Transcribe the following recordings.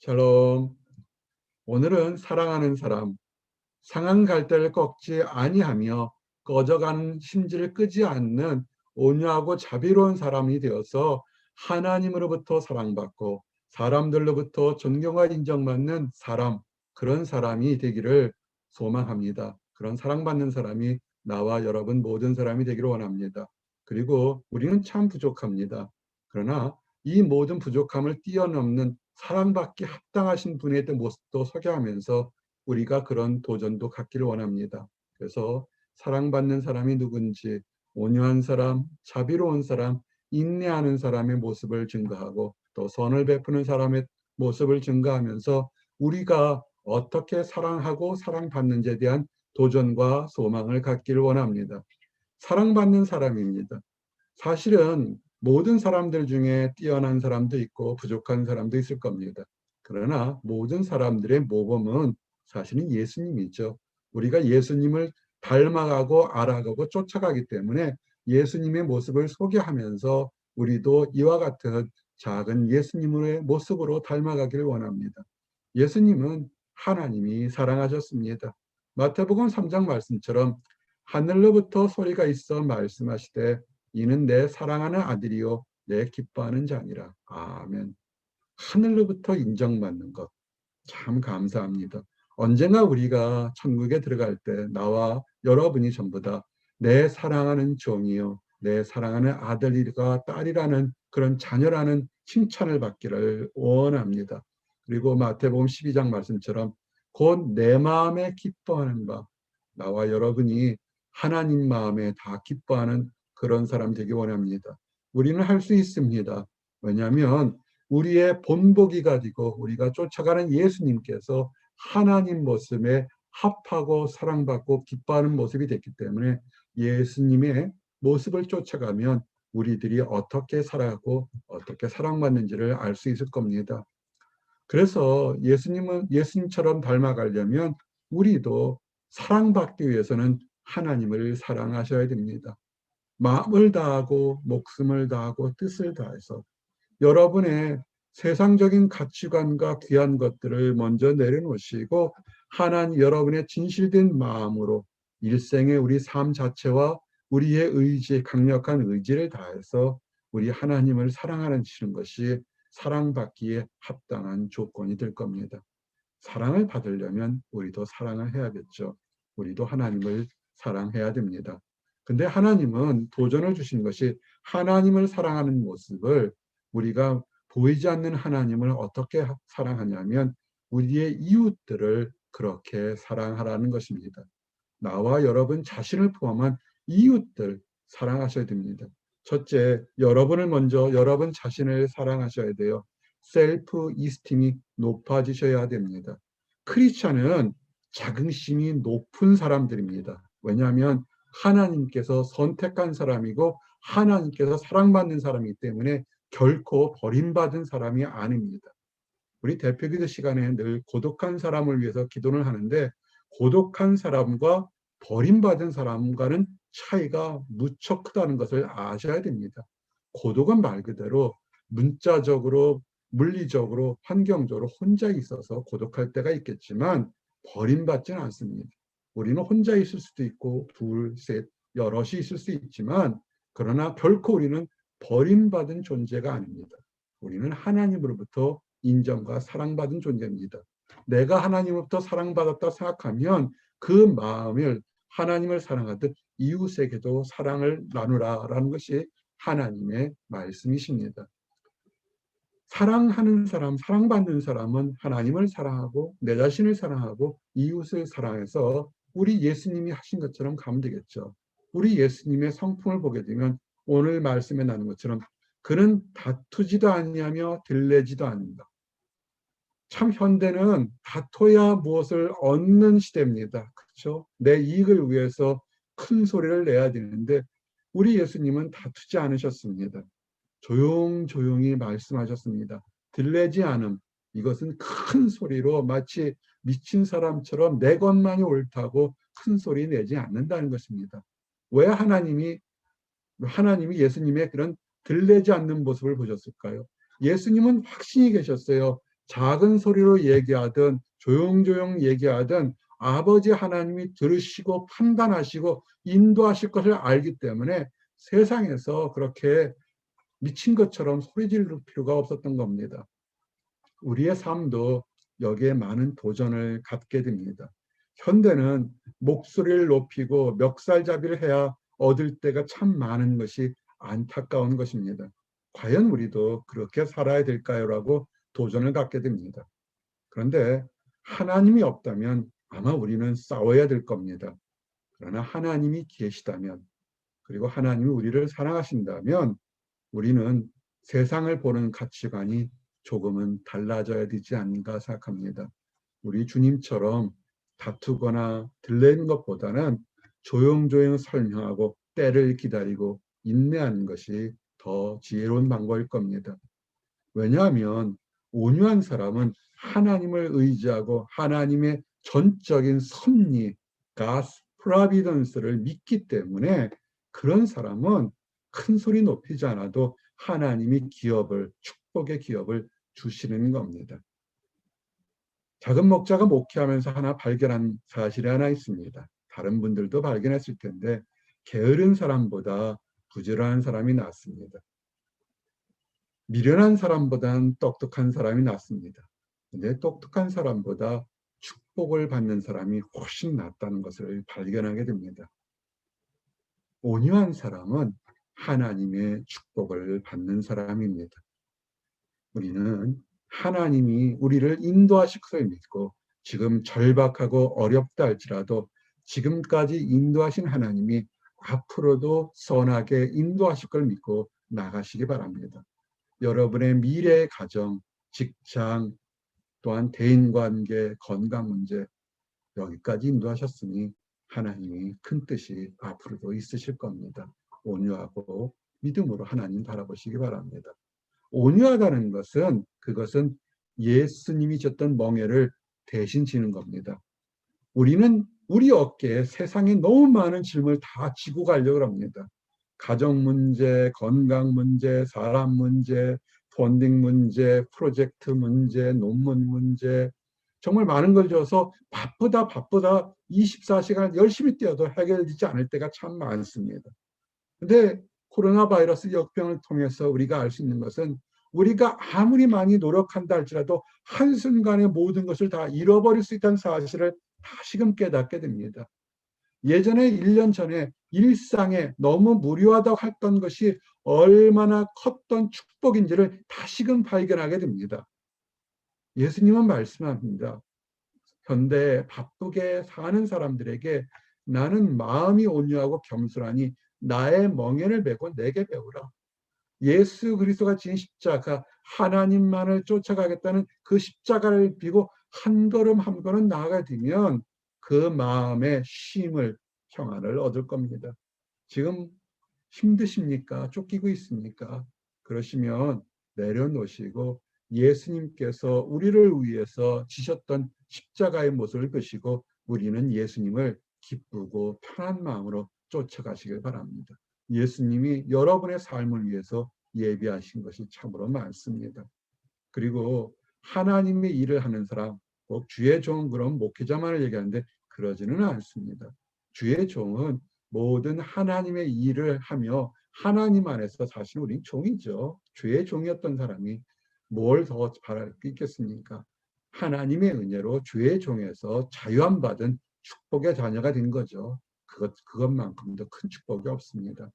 샬롬. 오늘은 사랑하는 사람, 상한 갈대를 꺾지 아니하며 꺼져가는 심지를 끄지 않는 온유하고 자비로운 사람이 되어서 하나님으로부터 사랑받고 사람들로부터 존경과 인정받는 사람, 그런 사람이 되기를 소망합니다. 그런 사랑받는 사람이 나와 여러분 모든 사람이 되기를 원합니다. 그리고 우리는 참 부족합니다. 그러나 이 모든 부족함을 뛰어넘는 사랑받기 합당하신 분의 모습도 소개하면서 우리가 그런 도전도 갖기를 원합니다. 그래서 사랑받는 사람이 누군지 온유한 사람, 자비로운 사람, 인내하는 사람의 모습을 증거하고 또 선을 베푸는 사람의 모습을 증거하면서 우리가 어떻게 사랑하고 사랑받는지에 대한 도전과 소망을 갖기를 원합니다. 사랑받는 사람입니다. 사실은 모든 사람들 중에 뛰어난 사람도 있고 부족한 사람도 있을 겁니다. 그러나 모든 사람들의 모범은 사실은 예수님이죠. 우리가 예수님을 닮아가고 알아가고 쫓아가기 때문에 예수님의 모습을 소개하면서 우리도 이와 같은 작은 예수님의 모습으로 닮아가기를 원합니다. 예수님은 하나님이 사랑하셨습니다. 마태복음 3장 말씀처럼 하늘로부터 소리가 있어 말씀하시되 이는 내 사랑하는 아들이요 내 기뻐하는 자니라. 아멘. 하늘로부터 인정받는 것 참 감사합니다. 언젠가 우리가 천국에 들어갈 때 나와 여러분이 전부 다 내 사랑하는 종이요 내 사랑하는 아들이가 딸이라는 그런 자녀라는 칭찬을 받기를 원합니다. 그리고 마태복음 12장 말씀처럼 곧 내 마음에 기뻐하는 바 나와 여러분이 하나님 마음에 다 기뻐하는 그런 사람 되기 원합니다. 우리는 할 수 있습니다. 왜냐하면 우리의 본보기 가지고 우리가 쫓아가는 예수님께서 하나님 모습에 합하고 사랑받고 기뻐하는 모습이 됐기 때문에 예수님의 모습을 쫓아가면 우리들이 어떻게 살아가고 어떻게 사랑받는지를 알 수 있을 겁니다. 그래서 예수님은 예수님처럼 닮아가려면 우리도 사랑받기 위해서는 하나님을 사랑하셔야 됩니다. 마음을 다하고 목숨을 다하고 뜻을 다해서 여러분의 세상적인 가치관과 귀한 것들을 먼저 내려놓으시고 하나님 여러분의 진실된 마음으로 일생의 우리 삶 자체와 우리의 의지, 강력한 의지를 다해서 우리 하나님을 사랑하는 것이 사랑받기에 합당한 조건이 될 겁니다. 사랑을 받으려면 우리도 사랑을 해야겠죠. 우리도 하나님을 사랑해야 됩니다. 근데 하나님은 도전을 주신 것이 하나님을 사랑하는 모습을 우리가 보이지 않는 하나님을 어떻게 사랑하냐면 우리의 이웃들을 그렇게 사랑하라는 것입니다. 나와 여러분 자신을 포함한 이웃들 사랑하셔야 됩니다. 첫째, 여러분을 먼저 여러분 자신을 사랑하셔야 돼요. 셀프 이스팀이 높아지셔야 됩니다. 크리스찬은 자긍심이 높은 사람들입니다. 왜냐하면 하나님께서 선택한 사람이고 하나님께서 사랑받는 사람이기 때문에 결코 버림받은 사람이 아닙니다. 우리 대표 기도 시간에 늘 고독한 사람을 위해서 기도를 하는데 고독한 사람과 버림받은 사람과는 차이가 무척 크다는 것을 아셔야 됩니다. 고독은 말 그대로 문자적으로 물리적으로 환경적으로 혼자 있어서 고독할 때가 있겠지만 버림받지는 않습니다. 우리는 혼자 있을 수도 있고 둘, 셋, 여럿이 있을 수 있지만 그러나 결코 우리는 버림받은 존재가 아닙니다. 우리는 하나님으로부터 인정과 사랑받은 존재입니다. 내가 하나님으로부터 사랑받았다 생각하면 그 마음을 하나님을 사랑하듯 이웃에게도 사랑을 나누라라는 것이 하나님의 말씀이십니다. 사랑하는 사람, 사랑받는 사람은 하나님을 사랑하고 내 자신을 사랑하고 이웃을 사랑해서 우리 예수님이 하신 것처럼 가면 되겠죠. 우리 예수님의 성품을 보게 되면 오늘 말씀에 나는 것처럼 그는 다투지도 아니하며 들레지도 않는다. 참 현대는 다퉈야 무엇을 얻는 시대입니다. 그렇죠? 내 이익을 위해서 큰 소리를 내야 되는데 우리 예수님은 다투지 않으셨습니다. 조용조용히 말씀하셨습니다. 들레지 않음. 이것은 큰 소리로 마치 미친 사람처럼 내 것만이 옳다고 큰 소리 내지 않는다는 것입니다. 왜 하나님이 하나님이 예수님의 그런 들레지 않는 모습을 보셨을까요? 예수님은 확신이 계셨어요. 작은 소리로 얘기하든 조용조용 얘기하든 아버지 하나님이 들으시고 판단하시고 인도하실 것을 알기 때문에 세상에서 그렇게 미친 것처럼 소리 지를 필요가 없었던 겁니다. 우리의 삶도 여기에 많은 도전을 갖게 됩니다. 현대는 목소리를 높이고 멱살잡이를 해야 얻을 때가 참 많은 것이 안타까운 것입니다. 과연 우리도 그렇게 살아야 될까요?라고 도전을 갖게 됩니다. 그런데 하나님이 없다면 아마 우리는 싸워야 될 겁니다. 그러나 하나님이 계시다면 그리고 하나님이 우리를 사랑하신다면 우리는 세상을 보는 가치관이 조금은 달라져야 되지 않는가 생각합니다. 우리 주님처럼 다투거나 들레는 것보다는 조용조용 설명하고 때를 기다리고 인내하는 것이 더 지혜로운 방법일 겁니다. 왜냐하면 온유한 사람은 하나님을 의지하고 하나님의 전적인 섭리, God's providence를 믿기 때문에 그런 사람은 큰 소리 높이지 않아도 하나님이 기업을 축복의 기업을 주시는 겁니다. 작은 목자가 목회하면서 하나 발견한 사실이 하나 있습니다. 다른 분들도 발견했을 텐데 게으른 사람보다 부지런한 사람이 낫습니다. 미련한 사람보다는 똑똑한 사람이 낫습니다. 근데 똑똑한 사람보다 축복을 받는 사람이 훨씬 낫다는 것을 발견하게 됩니다. 온유한 사람은 하나님의 축복을 받는 사람입니다. 우리는 하나님이 우리를 인도하실 것을 믿고 지금 절박하고 어렵다 할지라도 지금까지 인도하신 하나님이 앞으로도 선하게 인도하실 걸 믿고 나가시기 바랍니다. 여러분의 미래 가정, 직장, 또한 대인관계, 건강 문제 여기까지 인도하셨으니 하나님이 큰 뜻이 앞으로도 있으실 겁니다. 온유하고 믿음으로 하나님 바라보시기 바랍니다. 온유하다는 것은 그것은 예수님이 졌던 멍에를 대신 지는 겁니다. 우리는 우리 어깨에 세상에 너무 많은 짐을 다 지고 가려고 합니다. 가정 문제, 건강 문제, 사람 문제, 펀딩 문제, 프로젝트 문제, 논문 문제 정말 많은 걸 줘서 바쁘다 바쁘다 24시간 열심히 뛰어도 해결되지 않을 때가 참 많습니다. 근데 코로나 바이러스 역병을 통해서 우리가 알 수 있는 것은 우리가 아무리 많이 노력한다 할지라도 한순간에 모든 것을 다 잃어버릴 수 있다는 사실을 다시금 깨닫게 됩니다. 예전에 1년 전에 일상에 너무 무료하다고 했던 것이 얼마나 컸던 축복인지를 다시금 발견하게 됩니다. 예수님은 말씀합니다. 현대 바쁘게 사는 사람들에게 나는 마음이 온유하고 겸손하니 나의 멍에를 메고 내게 배우라. 예수 그리스도가 지은 십자가 하나님만을 쫓아가겠다는 그 십자가를 비고 한 걸음 한 걸음 나아가 되면 그 마음의 쉼을 평안을 얻을 겁니다. 지금 힘드십니까? 쫓기고 있습니까? 그러시면 내려놓으시고 예수님께서 우리를 위해서 지셨던 십자가의 모습을 보시고 우리는 예수님을 기쁘고 편한 마음으로 쫓아가시길 바랍니다. 예수님이 여러분의 삶을 위해서 예비하신 것이 참으로 많습니다. 그리고 하나님의 일을 하는 사람, 꼭 주의 종 그런 목회자만을 얘기하는데 그러지는 않습니다. 주의 종은 모든 하나님의 일을 하며 하나님 안에서 사실 우리 종이죠. 주의 종이었던 사람이 뭘 더 바랄 게 있겠습니까? 하나님의 은혜로 주의 종에서 자유함 받은 축복의 자녀가 된 거죠. 그것 그것만큼 더큰 축복이 없습니다.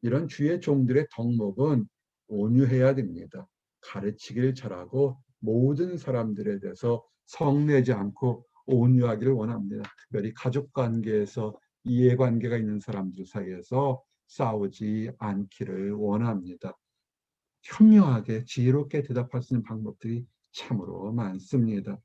이런 주의 종들의 덕목은 온유해야 됩니다. 가르치기를 잘하고 모든 사람들에 대해서 성내지 않고 온유하기를 원합니다. 특별히 가족 관계에서 이해관계가 있는 사람들 사이에서 싸우지 않기를 원합니다. 현명하게 지혜롭게 대답할 수 있는 방법들이 참으로 많습니다.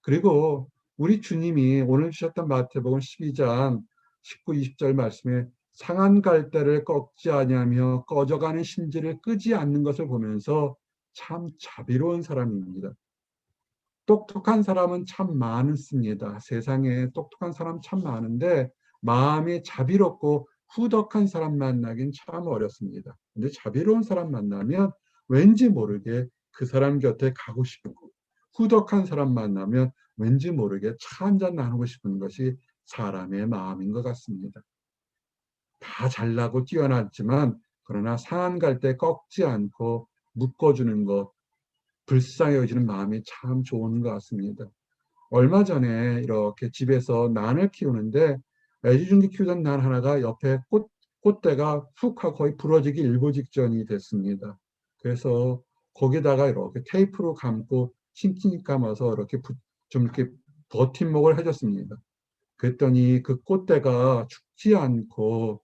그리고 우리 주님이 오늘 주셨던 마태복음 12장 19, 20절 말씀에 상한 갈대를 꺾지 아니하며 꺼져가는 심지를 끄지 않는 것을 보면서 참 자비로운 사람입니다. 똑똑한 사람은 참 많습니다. 세상에 똑똑한 사람 참 많은데 마음이 자비롭고 후덕한 사람 만나긴 참 어렵습니다. 근데 자비로운 사람 만나면 왠지 모르게 그 사람 곁에 가고 싶고 후덕한 사람 만나면 왠지 모르게 차 한잔 나누고 싶은 것이 사람의 마음인 것 같습니다. 다 잘나고 뛰어났지만 그러나 상한 갈 때 꺾지 않고 묶어주는 것, 불쌍히 여기는 마음이 참 좋은 것 같습니다. 얼마 전에 이렇게 집에서 난을 키우는데 애지중지 키우던 난 하나가 옆에 꽃, 꽃대가 훅 하고 거의 부러지기 일보 직전이 됐습니다. 그래서 거기다가 이렇게 테이프로 감고 칭칭 감아서 이렇게 부, 좀 이렇게 버팀목을 해줬습니다. 그랬더니 그 꽃대가 죽지 않고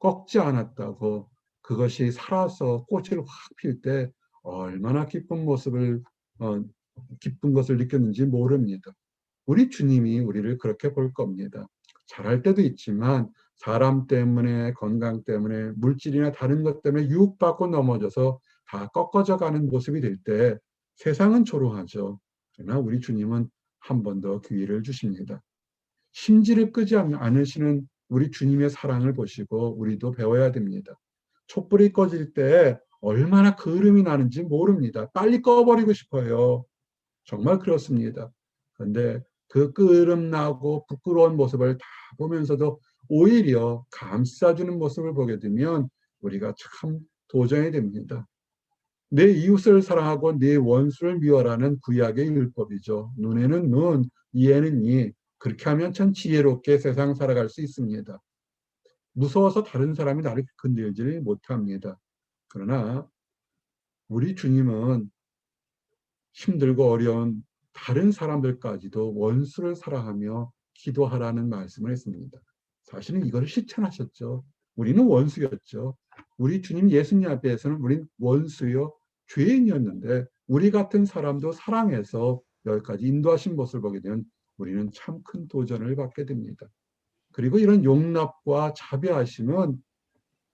꺾지 않았다고 그것이 살아서 꽃을 확 필 때 얼마나 기쁜 모습을 어, 기쁜 것을 느꼈는지 모릅니다. 우리 주님이 우리를 그렇게 볼 겁니다. 잘할 때도 있지만 사람 때문에 건강 때문에 물질이나 다른 것 때문에 유혹받고 넘어져서 다 꺾어져 가는 모습이 될 때 세상은 조롱하죠. 그러나 우리 주님은 한 번 더 기회를 주십니다. 심지를 끄지 않으시는 우리 주님의 사랑을 보시고 우리도 배워야 됩니다. 촛불이 꺼질 때 얼마나 그름이 나는지 모릅니다. 빨리 꺼버리고 싶어요. 정말 그렇습니다. 그런데 그 끄름 나고 부끄러운 모습을 다 보면서도 오히려 감싸주는 모습을 보게 되면 우리가 참 도전이 됩니다. 내 이웃을 사랑하고 내 원수를 미워라는 구약의 율법이죠. 눈에는 눈, 이에는 이. 그렇게 하면 참 지혜롭게 세상 살아갈 수 있습니다. 무서워서 다른 사람이 나를 건들지 못합니다. 그러나 우리 주님은 힘들고 어려운 다른 사람들까지도 원수를 사랑하며 기도하라는 말씀을 했습니다. 사실은 이거를 실천하셨죠. 우리는 원수였죠. 우리 주님 예수님 앞에서는 우린 원수요 죄인이었는데 우리 같은 사람도 사랑해서 여기까지 인도하신 모습을 보게 되면 우리는 참 큰 도전을 받게 됩니다. 그리고 이런 용납과 자비하심은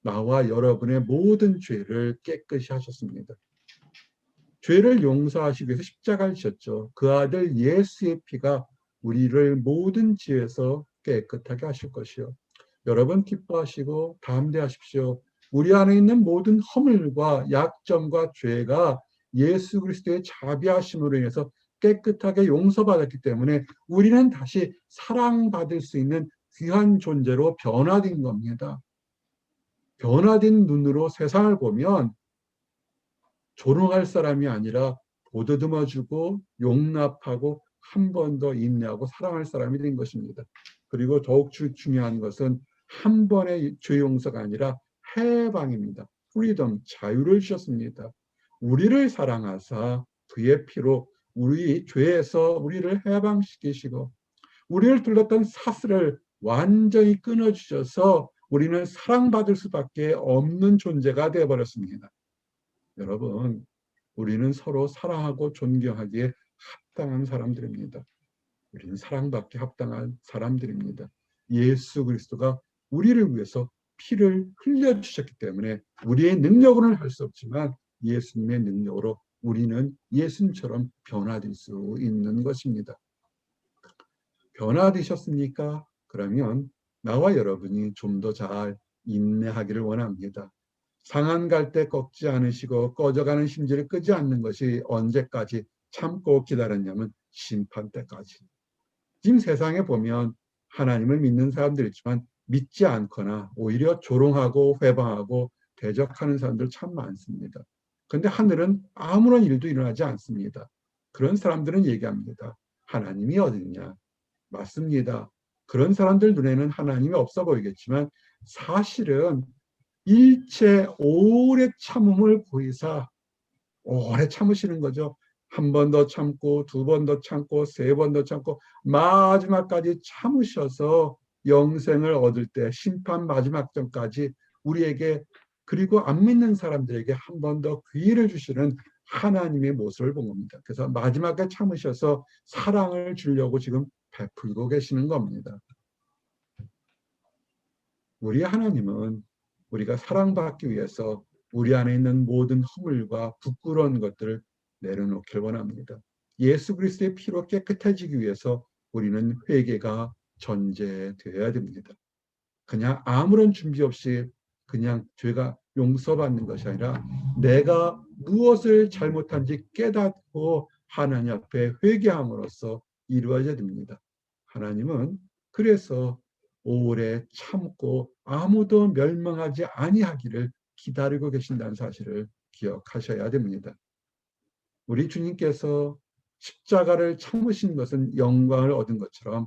나와 여러분의 모든 죄를 깨끗이 하셨습니다. 죄를 용서하시기 위해서 십자가를 지셨죠. 그 아들 예수의 피가 우리를 모든 죄에서 깨끗하게 하실 것이요. 여러분 기뻐하시고 담대하십시오. 우리 안에 있는 모든 허물과 약점과 죄가 예수 그리스도의 자비하심으로 인해서 깨끗하게 용서받았기 때문에 우리는 다시 사랑받을 수 있는 귀한 존재로 변화된 겁니다. 변화된 눈으로 세상을 보면 조롱할 사람이 아니라 보듬어주고 용납하고 한 번 더 인내하고 사랑할 사람이 된 것입니다. 그리고 더욱 중요한 것은 한 번의 죄 용서가 아니라 해방입니다. 프리덤, 자유를 주셨습니다. 우리를 사랑하사 그의 피로 우리 죄에서 우리를 해방시키시고 우리를 둘렀던 사슬을 완전히 끊어주셔서 우리는 사랑받을 수밖에 없는 존재가 되어버렸습니다. 여러분, 우리는 서로 사랑하고 존경하기에 합당한 사람들입니다. 우리는 사랑받기 합당한 사람들입니다. 예수 그리스도가 우리를 위해서 피를 흘려주셨기 때문에 우리의 능력으로는 할 수 없지만 예수님의 능력으로 우리는 예수님처럼 변화될 수 있는 것입니다. 변화되셨습니까? 그러면 나와 여러분이 좀 더 잘 인내하기를 원합니다. 상한 갈때 꺾지 않으시고 꺼져가는 심지를 끄지 않는 것이 언제까지 참고 기다렸냐면 심판 때까지. 지금 세상에 보면 하나님을 믿는 사람들 있지만 믿지 않거나 오히려 조롱하고 회방하고 대적하는 사람들 참 많습니다. 근데 하늘은 아무런 일도 일어나지 않습니다. 그런 사람들은 얘기합니다. 하나님이 어딨냐? 맞습니다. 그런 사람들 눈에는 하나님이 없어 보이겠지만 사실은 일체 오래 참음을 보이사 오래 참으시는 거죠. 한 번 더 참고 두 번 더 참고 세 번 더 참고 마지막까지 참으셔서 영생을 얻을 때 심판 마지막 전까지 우리에게 그리고 안 믿는 사람들에게 한 번 더 기회를 주시는 하나님의 모습을 본 겁니다. 그래서 마지막에 참으셔서 사랑을 주려고 지금 베풀고 계시는 겁니다. 우리 하나님은 우리가 사랑받기 위해서 우리 안에 있는 모든 허물과 부끄러운 것들을 내려놓길 원합니다. 예수 그리스도의 피로 깨끗해지기 위해서 우리는 회개가 전제되어야 됩니다. 그냥 아무런 준비 없이 그냥 죄가 용서받는 것이 아니라 내가 무엇을 잘못한지 깨닫고 하나님 앞에 회개함으로써 이루어져야 됩니다. 하나님은 그래서 오래 참고 아무도 멸망하지 아니하기를 기다리고 계신다는 사실을 기억하셔야 됩니다. 우리 주님께서 십자가를 참으신 것은 영광을 얻은 것처럼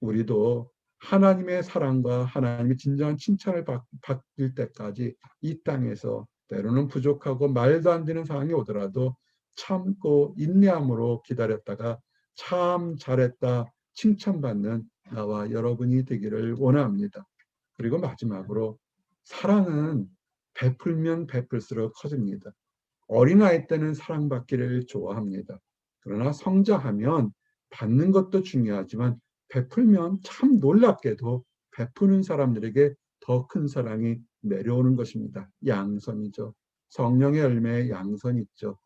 우리도 하나님의 사랑과 하나님의 진정한 칭찬을 받, 받을 때까지 이 땅에서 때로는 부족하고 말도 안 되는 상황이 오더라도 참고 인내함으로 기다렸다가 참 잘했다 칭찬받는 나와 여러분이 되기를 원합니다. 그리고 마지막으로 사랑은 베풀면 베풀수록 커집니다. 어린아이 때는 사랑받기를 좋아합니다. 그러나 성장하면 받는 것도 중요하지만 베풀면 참 놀랍게도 베푸는 사람들에게 더 큰 사랑이 내려오는 것입니다. 양선이죠. 성령의 열매에 양선이 있죠.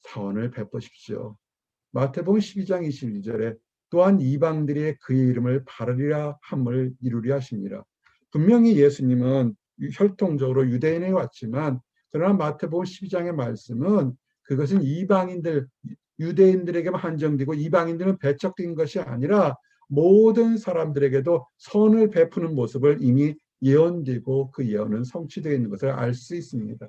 사원을 베푸십시오. 마태복음 12장 22절에 또한 이방들이 그의 이름을 바르리라 함을 이루리 하십니다. 분명히 예수님은 혈통적으로 유대인에 왔지만 그러나 마태복음 12장의 말씀은 그것은 이방인들 유대인들에게만 한정되고 이방인들은 배척된 것이 아니라 모든 사람들에게도 선을 베푸는 모습을 이미 예언되고 그 예언은 성취되어 있는 것을 알 수 있습니다.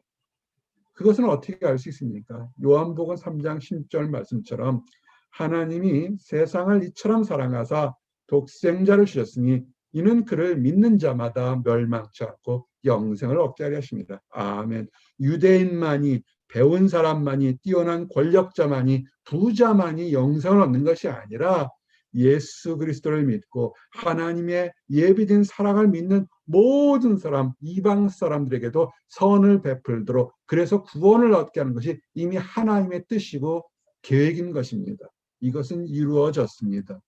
그것은 어떻게 알 수 있습니까? 요한복음 3장 10절 말씀처럼 하나님이 세상을 이처럼 사랑하사 독생자를 주셨으니 이는 그를 믿는 자마다 멸망치 않고 영생을 얻게 하려 하십니다. 아멘. 유대인만이 배운 사람만이 뛰어난 권력자만이 부자만이 영생을 얻는 것이 아니라 예수 그리스도를 믿고 하나님의 예비된 사랑을 믿는 모든 사람 이방 사람들에게도 선을 베풀도록 그래서 구원을 얻게 하는 것이 이미 하나님의 뜻이고 계획인 것입니다. 이것은 이루어졌습니다.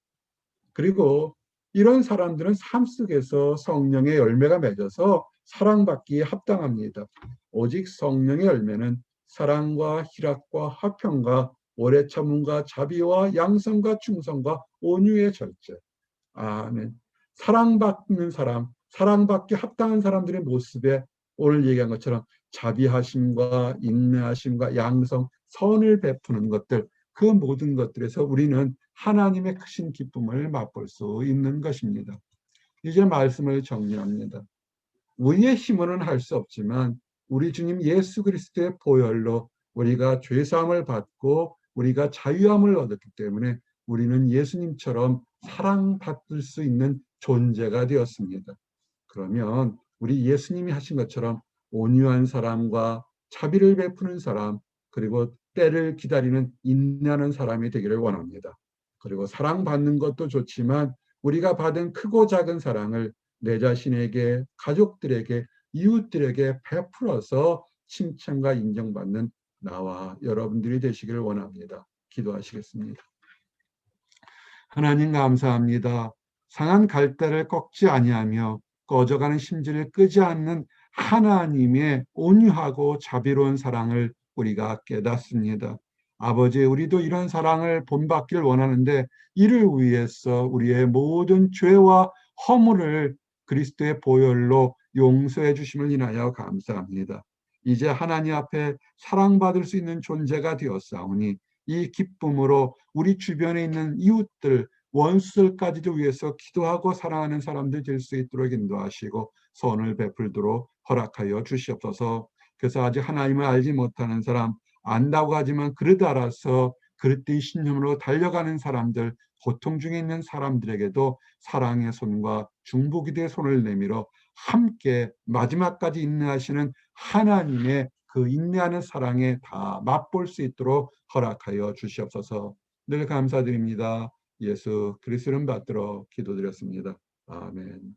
그리고 이런 사람들은 삶 속에서 성령의 열매가 맺어서 사랑받기에 합당합니다. 오직 성령의 열매는 사랑과 희락과 화평과 오래 참음과 자비와 양성과 충성과 온유의 절제. 아멘. 사랑받는 사람, 사랑받기 합당한 사람들의 모습에 오늘 얘기한 것처럼 자비하심과 인내하심과 양성, 선을 베푸는 것들, 그 모든 것들에서 우리는 하나님의 크신 기쁨을 맛볼 수 있는 것입니다. 이제 말씀을 정리합니다. 우리의 힘으로는 할 수 없지만 우리 주님 예수 그리스도의 보혈로 우리가 죄 사함을 받고 우리가 자유함을 얻었기 때문에 우리는 예수님처럼 사랑받을 수 있는 존재가 되었습니다. 그러면 우리 예수님이 하신 것처럼 온유한 사람과 자비를 베푸는 사람 그리고 때를 기다리는 인내하는 사람이 되기를 원합니다. 그리고 사랑받는 것도 좋지만 우리가 받은 크고 작은 사랑을 내 자신에게 가족들에게 이웃들에게 베풀어서 칭찬과 인정받는 나와 여러분들이 되시기를 원합니다. 기도하시겠습니다. 하나님 감사합니다. 상한 갈대를 꺾지 아니하며 꺼져가는 심지를 끄지 않는 하나님의 온유하고 자비로운 사랑을 우리가 깨닫습니다. 아버지, 우리도 이런 사랑을 본받길 원하는데 이를 위해서 우리의 모든 죄와 허물을 그리스도의 보혈로 용서해 주심을 인하여 감사합니다. 이제 하나님 앞에 사랑받을 수 있는 존재가 되었사오니 이 기쁨으로 우리 주변에 있는 이웃들, 원수들까지도 위해서 기도하고 사랑하는 사람들 될 수 있도록 인도하시고 선을 베풀도록 허락하여 주시옵소서. 그래서 아직 하나님을 알지 못하는 사람, 안다고 하지만 그릇 알아서 그릇된 신념으로 달려가는 사람들, 고통 중에 있는 사람들에게도 사랑의 손과 중보기도의 손을 내밀어 함께 마지막까지 인내하시는 하나님의 그 인내하는 사랑에 다 맛볼 수 있도록 허락하여 주시옵소서. 늘 감사드립니다. 예수 그리스도를 받들어 기도드렸습니다. 아멘.